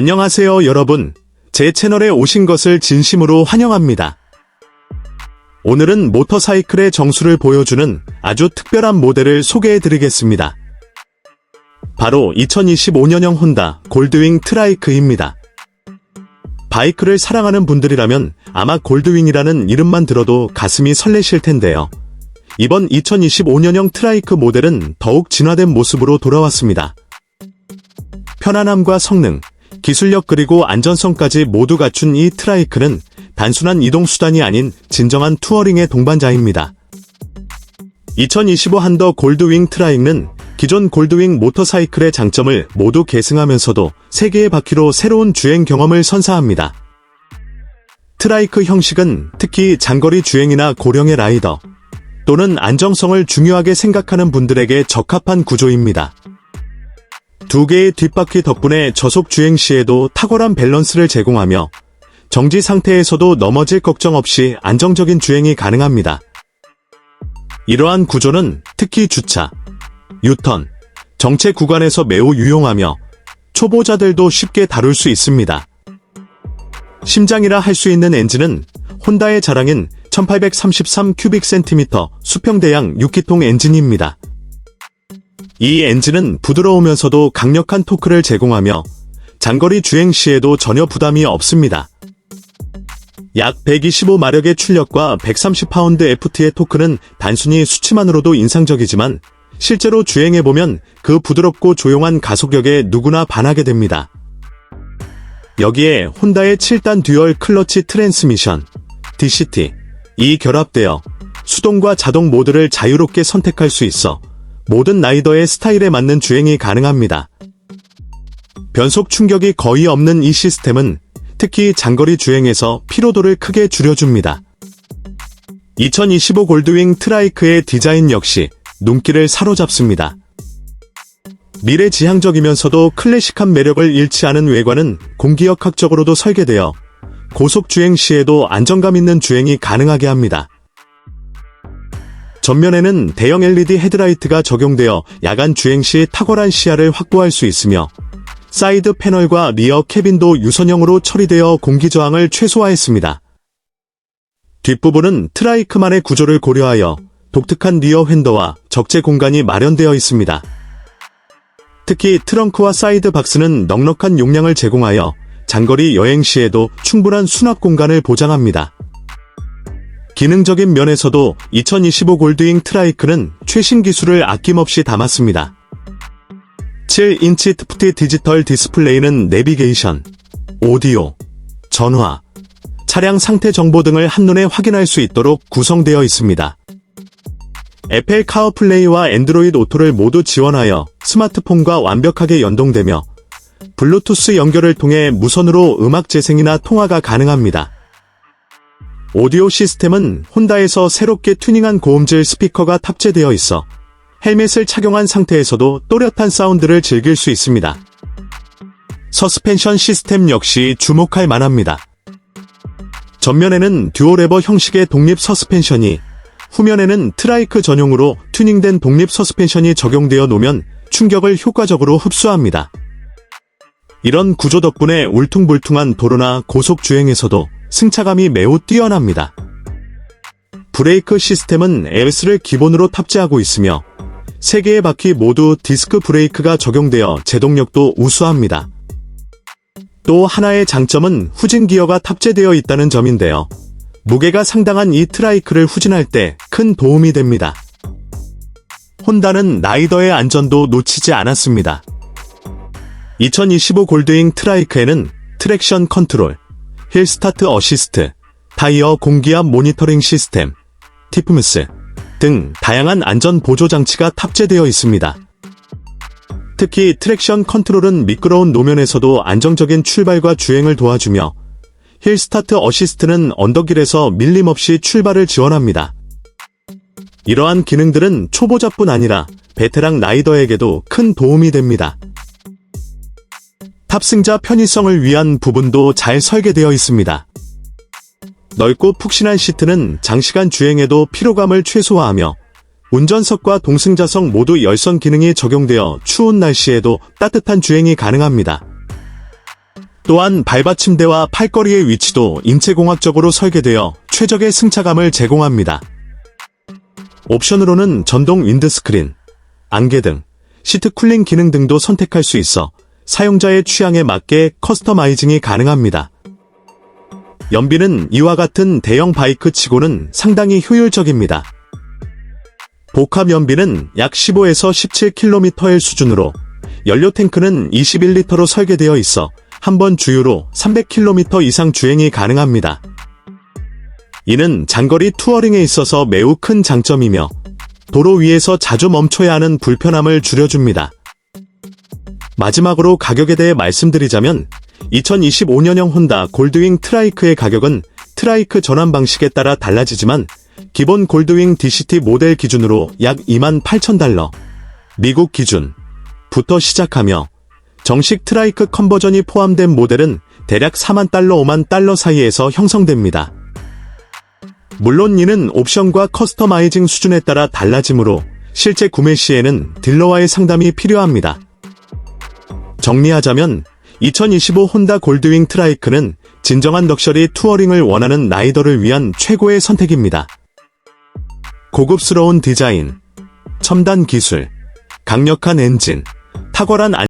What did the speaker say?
안녕하세요 여러분. 제 채널에 오신 것을 진심으로 환영합니다. 오늘은 모터사이클의 정수를 보여주는 아주 특별한 모델을 소개해 드리겠습니다. 바로 2025년형 혼다 골드윙 트라이크입니다. 바이크를 사랑하는 분들이라면 아마 골드윙이라는 이름만 들어도 가슴이 설레실 텐데요. 이번 2025년형 트라이크 모델은 더욱 진화된 모습으로 돌아왔습니다. 편안함과 성능, 기술력 그리고 안전성까지 모두 갖춘 이 트라이크는 단순한 이동수단이 아닌 진정한 투어링의 동반자입니다. 2025 한더 골드윙 트라이크는 기존 골드윙 모터사이클의 장점을 모두 계승하면서도 3개의 바퀴로 새로운 주행 경험을 선사합니다. 트라이크 형식은 특히 장거리 주행이나 고령의 라이더 또는 안정성을 중요하게 생각하는 분들에게 적합한 구조입니다. 두 개의 뒷바퀴 덕분에 저속 주행 시에도 탁월한 밸런스를 제공하며 정지 상태에서도 넘어질 걱정 없이 안정적인 주행이 가능합니다. 이러한 구조는 특히 주차, 유턴, 정체 구간에서 매우 유용하며 초보자들도 쉽게 다룰 수 있습니다. 심장이라 할 수 있는 엔진은 혼다의 자랑인 1833 큐빅 센티미터 수평 대양 6기통 엔진입니다. 이 엔진은 부드러우면서도 강력한 토크를 제공하며 장거리 주행 시에도 전혀 부담이 없습니다. 약 125마력의 출력과 130파운드 FT의 토크는 단순히 수치만으로도 인상적이지만 실제로 주행해보면 그 부드럽고 조용한 가속력에 누구나 반하게 됩니다. 여기에 혼다의 7단 듀얼 클러치 트랜스미션, DCT, 이 결합되어 수동과 자동 모드를 자유롭게 선택할 수 있어 모든 라이더의 스타일에 맞는 주행이 가능합니다. 변속 충격이 거의 없는 이 시스템은 특히 장거리 주행에서 피로도를 크게 줄여줍니다. 2025 골드윙 트라이크의 디자인 역시 눈길을 사로잡습니다. 미래지향적이면서도 클래식한 매력을 잃지 않은 외관은 공기역학적으로도 설계되어 고속 주행 시에도 안정감 있는 주행이 가능하게 합니다. 전면에는 대형 LED 헤드라이트가 적용되어 야간 주행 시 탁월한 시야를 확보할 수 있으며 사이드 패널과 리어 캐빈도 유선형으로 처리되어 공기 저항을 최소화했습니다. 뒷부분은 트라이크만의 구조를 고려하여 독특한 리어 핸더와 적재 공간이 마련되어 있습니다. 특히 트렁크와 사이드 박스는 넉넉한 용량을 제공하여 장거리 여행 시에도 충분한 수납 공간을 보장합니다. 기능적인 면에서도 2025 골드윙 트라이크는 최신 기술을 아낌없이 담았습니다. 7인치 트프티 디지털 디스플레이는 내비게이션, 오디오, 전화, 차량 상태 정보 등을 한눈에 확인할 수 있도록 구성되어 있습니다. 애플 카어플레이와 앤드로이드 오토를 모두 지원하여 스마트폰과 완벽하게 연동되며 블루투스 연결을 통해 무선으로 음악 재생이나 통화가 가능합니다. 오디오 시스템은 혼다에서 새롭게 튜닝한 고음질 스피커가 탑재되어 있어 헬멧을 착용한 상태에서도 또렷한 사운드를 즐길 수 있습니다. 서스펜션 시스템 역시 주목할 만합니다. 전면에는 듀오레버 형식의 독립 서스펜션이 후면에는 트라이크 전용으로 튜닝된 독립 서스펜션이 적용되어 놓으면 충격을 효과적으로 흡수합니다. 이런 구조 덕분에 울퉁불퉁한 도로나 고속 주행에서도 승차감이 매우 뛰어납니다. 브레이크 시스템은 ABS를 기본으로 탑재하고 있으며 3개의 바퀴 모두 디스크 브레이크가 적용되어 제동력도 우수합니다. 또 하나의 장점은 후진 기어가 탑재되어 있다는 점인데요. 무게가 상당한 이 트라이크를 후진할 때 큰 도움이 됩니다. 혼다는 라이더의 안전도 놓치지 않았습니다. 2025 골드윙 트라이크에는 트랙션 컨트롤, 힐 스타트 어시스트, 타이어 공기압 모니터링 시스템, 티프무스 등 다양한 안전 보조 장치가 탑재되어 있습니다. 특히 트랙션 컨트롤은 미끄러운 노면에서도 안정적인 출발과 주행을 도와주며 힐 스타트 어시스트는 언덕길에서 밀림 없이 출발을 지원합니다. 이러한 기능들은 초보자뿐 아니라 베테랑 라이더에게도 큰 도움이 됩니다. 탑승자 편의성을 위한 부분도 잘 설계되어 있습니다. 넓고 푹신한 시트는 장시간 주행에도 피로감을 최소화하며 운전석과 동승자석 모두 열선 기능이 적용되어 추운 날씨에도 따뜻한 주행이 가능합니다. 또한 발받침대와 팔걸이의 위치도 인체공학적으로 설계되어 최적의 승차감을 제공합니다. 옵션으로는 전동 윈드스크린, 안개 등, 시트 쿨링 기능 등도 선택할 수 있어 사용자의 취향에 맞게 커스터마이징이 가능합니다. 연비는 이와 같은 대형 바이크 치고는 상당히 효율적입니다. 복합 연비는 약 15에서 17km의 수준으로 연료 탱크는 21리터로 설계되어 있어 한 번 주유로 300km 이상 주행이 가능합니다. 이는 장거리 투어링에 있어서 매우 큰 장점이며 도로 위에서 자주 멈춰야 하는 불편함을 줄여줍니다. 마지막으로 가격에 대해 말씀드리자면 2025년형 혼다 골드윙 트라이크의 가격은 트라이크 전환 방식에 따라 달라지지만 기본 골드윙 DCT 모델 기준으로 약 2만 8천 달러, 미국 기준 부터 시작하며 정식 트라이크 컨버전이 포함된 모델은 대략 4만 달러 5만 달러 사이에서 형성됩니다. 물론 이는 옵션과 커스터마이징 수준에 따라 달라지므로 실제 구매 시에는 딜러와의 상담이 필요합니다. 정리하자면 2025 혼다 골드윙 트라이크는 진정한 럭셔리 투어링을 원하는 라이더를 위한 최고의 선택입니다. 고급스러운 디자인, 첨단 기술, 강력한 엔진, 탁월한 안